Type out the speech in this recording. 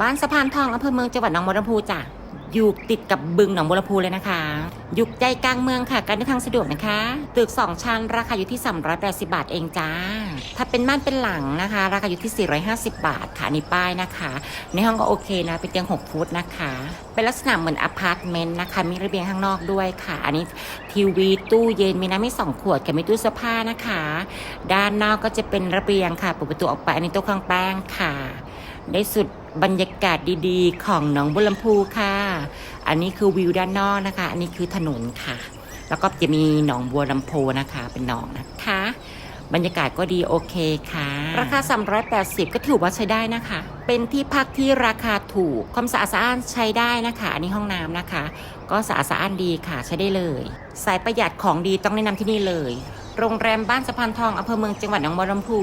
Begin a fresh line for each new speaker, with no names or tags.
บ้านสะพานทองอำเภอเมืองจังหวัดหนองบัวลำพูจ้ะอยู่ติดกับบึงหนองบัวลำพูเลยนะคะอยู่ใจกลางเมืองค่ะการเดินทางสะดวกนะคะตึก 2 ชั้น ราคาอยู่ที่ 380 บาทเองจ้า ถ้าเป็นบ้านเป็นหลังนะคะ ราคาอยู่ที่ 450 บาทค่ะนนี่ป้ายนะคะ ในห้องก็โอเคนะ เป็นเตียง 6 ฟุตนะคะ เป็นลักษณะเหมือนอพาร์ตเมนต์นะคะ มีระเบียงข้างนอกด้วยค่ะ อันนี้ทีวีตู้เย็นมีน้ำไม่สองขวดกับมีตู้เสื้อผ้านะคะ ด้านนอกก็จะเป็นระเบียงค่ะเปิดประตูออกไปอันนี้โต๊ะเครื่องแป้งค่ะ ได้สุดบรรยากาศดีๆ ของหนองบุรมพูค่ะ อันนี้คือวิวด้านนอกนะคะ อันนี้คือถนนค่ะ แล้วก็จะมีหนองบัวลำพูนะคะ เป็นหนองนะคะ บรรยากาศก็ดีโอเคค่ะ ราคา 380 ก็ถือว่าใช้ได้นะคะ เป็นที่พักที่ราคาถูก ความสะอาดสะอ้านใช้ได้นะคะ อันนี้ห้องน้ำนะคะ ก็สะอาดสะอ้านดีค่ะ ใช้ได้เลย สายประหยัดของดีต้องแนะนำที่นี่เลย โรงแรมบ้านสะพานทองอำเภอเมืองจังหวัดหนองบัวลำพู